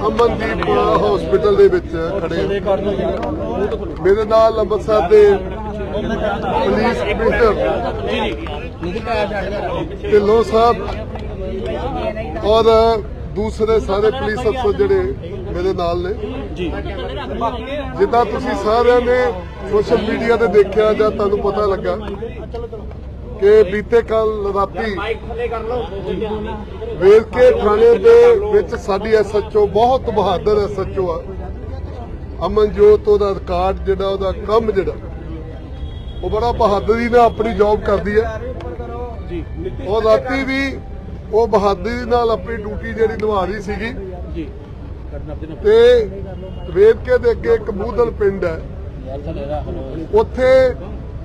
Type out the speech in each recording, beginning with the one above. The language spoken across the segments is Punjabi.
ਅਮਨਦੀਪ ਹਸਪੀਟਲ ਦੇ ਵਿੱਚ ਖੜੇ ਹਾਂ। ਮੇਰੇ ਨਾਲ ਅੰਮ੍ਰਿਤਸਰ ਦੇ ਪੁਲਿਸ ਕਮਿਸ਼ਨਰ ਢਿੱਲੋਂ ਸਾਹਿਬ ਔਰ ਦੂਸਰੇ ਸਾਰੇ ਪੁਲਿਸ ਅਫਸਰ ਜਿਹੜੇ ਮੇਰੇ ਨਾਲ ਨੇ ਜਿੱਦਾਂ ਤੁਸੀਂ ਸਾਰਿਆਂ ਨੇ ਸੋਸ਼ਲ ਮੀਡੀਆ ਤੇ ਦੇਖਿਆ ਜਾਂ ਤੁਹਾਨੂੰ ਪਤਾ ਲੱਗਾ ਕਿ ਬੀਤੇ ਕੱਲ ਰਾਤੀ ਵੇਰਕੇ ਥਾਣੇ ਦੇ ਵਿੱਚ ਸਾਡੀ ਐਸਐਚਓ ਬਹੁਤ ਬਹਾਦਰ ਐਸਐਚਓ ਆ। ਅਮਨਜੋਤ ਉਹਦਾ ਰਿਕਾਰਡ ਜਿਹੜਾ ਉਹਦਾ ਕੰਮ ਜਿਹੜਾ ਉਹ ਬੜਾ ਬਹਾਦਰੀ ਨਾਲ ਆਪਣੀ ਜੌਬ ਕਰਦੀ ਹੈ। ਉਹ ਰਾਤੀ ਵੀ ਉਹ ਬਹਾਦਰੀ ਨਾਲ ਆਪਣੀ ਡਿਊਟੀ ਜਿਹੜੀ ਨਿਭਾ ਰਹੀ ਸੀਗੀ। ਤੇ ਵੇਰਕੇ ਦੇ ਅੱਗੇ ਇੱਕ ਮੂਦਲ ਪਿੰਡ ਹੈ। ਉੱਥੇ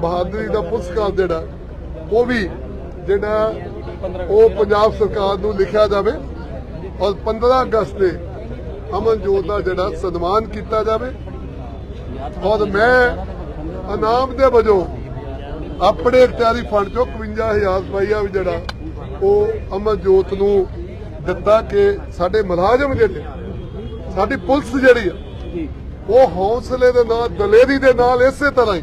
ਬਹਾਦਰੀ ਦਾ ਪੁਰਸਕਾਰ ਜਿਹੜਾ, ਉਹ ਵੀ ਜਿਹੜਾ ਉਹ ਪੰਜਾਬ ਸਰਕਾਰ ਨੂੰ ਲਿਖਿਆ ਜਾਵੇ ਔਰ 15 ਅਗਸਤ ਤੇ ਅਮਨਜੋਤ ਦਾ ਜਿਹੜਾ ਸਨਮਾਨ ਕੀਤਾ ਜਾਵੇ। ਔਰ ਮੈਂ ਇਨਾਮ ਦੇ ਵਜੋਂ ਆਪਣੇ ਇਖਤਿਆਰੀ ਫੰਡ ਚੋਂ 51000 ਰੁਪਇਆ ਵੀ ਜਿਹੜਾ ਉਹ ਅਮਨਜੋਤ ਨੂੰ ਦਿੱਤਾ ਕਿ ਸਾਡੇ ਮੁਲਾਜ਼ਮ ਜਿਹੜੇ, ਸਾਡੀ ਪੁਲਿਸ ਜਿਹੜੀ ਆ, ਉਹ ਹੌਸਲੇ ਦੇ ਨਾਲ, ਦਲੇਰੀ ਦੇ ਨਾਲ ਇਸੇ ਤਰ੍ਹਾਂ ਹੀ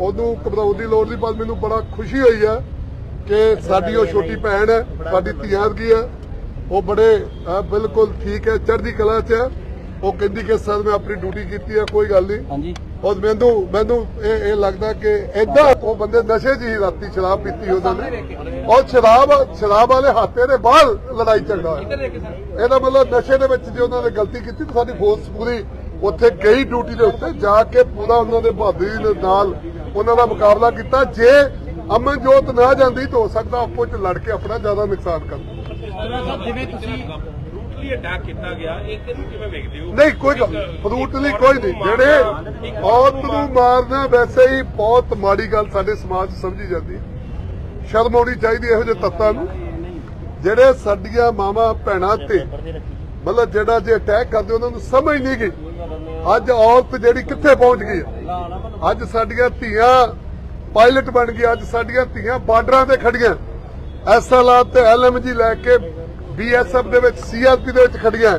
ਉਹਨੂੰ ਘਬਰਾਉਣ ਦੀ ਲੋੜ ਨਹੀਂ ਪਰ ਮੈਨੂੰ ਬੜਾ ਖੁਸ਼ੀ ਹੋਈ ਹੈ ਕਿ ਸਾਡੀ ਉਹ ਛੋਟੀ ਭੈਣ ਹੈ ਸਾਡੀ ਧੀਆਂ ਵਰਗੀ ਹੈ। ਉਹ ਬੜੇ ਬਿਲਕੁਲ ਠੀਕ ਹੈ ਚੜ੍ਹਦੀ ਕਲਾ 'ਚ ਹੈ। ਉਹ ਕਹਿੰਦੀ ਕਿ ਸਰ ਮੈਂ ਆਪਣੀ ਡਿਊਟੀ ਕੀਤੀ ਹੈ ਕੋਈ ਗੱਲ ਨਹੀਂ। ਹਾਂਜੀ। ਔਰ ਮੈਨੂੰ ਮੈਨੂੰ ਇਹ ਇਹ ਲੱਗਦਾ ਕਿ ਐਦਾਂ ਉਹ ਬੰਦੇ ਨਸ਼ੇ 'ਚ ਹੀ ਰਾਤੀ ਸ਼ਰਾਬ ਪੀਤੀ ਉਹਨਾਂ ਨੇ। ਔਰ ਸ਼ਰਾਬ ਸ਼ਰਾਬ ਵਾਲੇ ਹਾਤੇ ਦੇ ਬਾਹਰ ਲੜਾਈ ਝਗੜਾ ਇਹਦਾ ਮਤਲਬ ਨਸ਼ੇ ਦੇ ਵਿੱਚ ਜੇ ਉਹਨਾਂ ਨੇ ਗਲਤੀ ਕੀਤੀ ਤਾਂ ਸਾਡੀ ਫੋਰਸ ਪੂਰੀ ਉੱਥੇ ਗਈ ਡਿਊਟੀ ਦੇ ਉੱਤੇ ਜਾ ਕੇ ਪੂਰਾ ਉਹਨਾਂ ਦੇ ਬਹਾਦਰੀ ਦੇ ਨਾਲ ਉਹਨਾਂ ਦਾ ਮੁਕਾਬਲਾ ਕੀਤਾ। ਜੇ ਅਮਨਜੋਤ ਨਾ ਜਾਂਦੀ ਤਾਂ ਹੋ ਸਕਦਾ ਆਪੋ ਚ ਲੜ ਕੇ ਆਪਣਾ ਜ਼ਿਆਦਾ ਨੁਕਸਾਨ ਕਰਦਾ ਜਿਵੇਂ ਤੁਸੀਂ ਬਰੂਟਲੀ ਅਟੈਕ ਕੀਤਾ ਗਿਆ ਇਹ ਕਿਹਨੂੰ ਕਿਵੇਂ ਵੇਖਦੇ ਹੋ? ਨਹੀਂ ਕੋਈ ਫਰੂਟ ਲਈ ਕੋਈ ਨਹੀਂ। ਜਿਹੜੇ ਔਰਤ ਨੂੰ ਮਾਰਨਾ। ਵੈਸੇ ਹੀ ਬਹੁਤ ਮਾੜੀ ਗੱਲ ਸਾਡੇ ਸਮਾਜ ਸਮਝੀ ਜਾਂਦੀ ਹੈ। ਸ਼ਰਮ ਆਉਣੀ ਚਾਹੀਦੀ ਇਹੋ ਜਿਹੇ ਤੱਤਾਂ ਨੂੰ। ਜਿਹੜੇ ਸਾਡੀਆਂ ਮਾਵਾਂ ਭੈਣਾਂ ਤੇ ਮਤਲਬ ਜਿਹੜਾ ਜੇ ਅਟੈਕ ਕਰਦੇ ਉਹਨਾਂ ਨੂੰ ਸਮਝ ਨਹੀਂ ਗਈ। ਅੱਜ ਔਰਤ ਜਿਹੜੀ ਕਿੱਥੇ ਪਹੁੰਚ ਗਈ ਹੈ? ਅੱਜ ਸਾਡੀਆਂ ਧੀਆਂ ਪਾਇਲਟ ਬਣ ਗਈ ਅੱਜ ਸਾਡੀਆਂ ਧੀਆਂ ਬਾਰਡਰਾਂ ਤੇ ਖੜੀਆਂ। ਐਸਐਲਆਰ ਤੇ ਐਲਐਮਜੀ ਲੈ ਕੇ ਬੀਐਸਐਫ ਦੇ ਵਿੱਚ ਸੀਆਰਪੀ ਦੇ ਵਿੱਚ ਖੜੀਆਂ।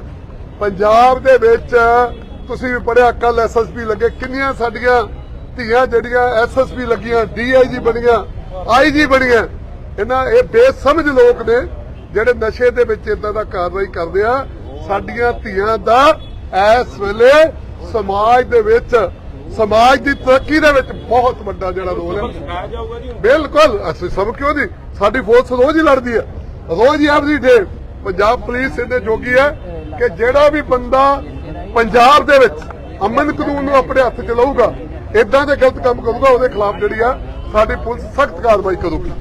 ਪੰਜਾਬ ਦੇ ਵਿੱਚ ਤੁਸੀਂ ਵੀ ਪੜਿਆ ਕੱਲ ਐਸਐਸਪੀ ਲੱਗੇ। ਕਿੰਨੀਆਂ ਸਾਡੀਆਂ ਧੀਆਂ ਜਿਹੜੀਆਂ ਐਸਐਸਪੀ ਲੱਗੀਆਂ ਡੀਆਈਜੀ ਬਣੀਆਂ ਆਈਜੀ ਬਣੀਆਂ। ਇਹਨਾਂ ਇਹ ਬੇਸਮਝ ਲੋਕ ਨੇ, ਜਿਹੜੇ ਨਸ਼ੇ ਦੇ ਵਿੱਚ ਇਦਾਂ ਦਾ ਕਾਰਵਾਈ ਕਰਦੇ ਆ। ਸਾਡੀਆਂ ਧੀਆਂ ਦਾ ਇਸ ਵੇਲੇ ਸਮਾਜ ਦੇ ਵਿੱਚ ਸਮਾਜ ਦੀ ਤਰੱਕੀ ਦੇ ਵਿੱਚ ਬਹੁਤ ਵੱਡਾ ਜਿਹੜਾ ਰੋਲ ਹੈ। ਬਿਲਕੁਲ ਅਸੀਂ ਸਭ ਕਿਉਂ ਨਹੀਂ? ਸਾਡੀ ਫੋਰਸ ਰੋਜ਼ ਹੀ ਲੜਦੀ ਹੈ। ਰੋਜ਼ ਹੀ ਐਵਰੀ ਡੇ ਪੰਜਾਬ ਪੁਲਿਸ ਇਹਨੇ ਜੋਗੀ ਹੈ ਕਿ ਜਿਹੜਾ ਵੀ ਬੰਦਾ ਪੰਜਾਬ ਦੇ ਵਿੱਚ ਅਮਨ ਕਾਨੂੰਨ ਨੂੰ ਆਪਣੇ ਹੱਥ 'ਚ ਲਊਗਾ ਇਦਾਂ ਦੇ ਗਲਤ ਕੰਮ ਕਰੂਗਾ ਉਹਦੇ ਖਿਲਾਫ ਜਿਹੜੀ ਆ ਸਾਡੀ ਪੁਲਿਸ ਸਖਤ ਕਾਰਵਾਈ ਕਰੂਗੀ।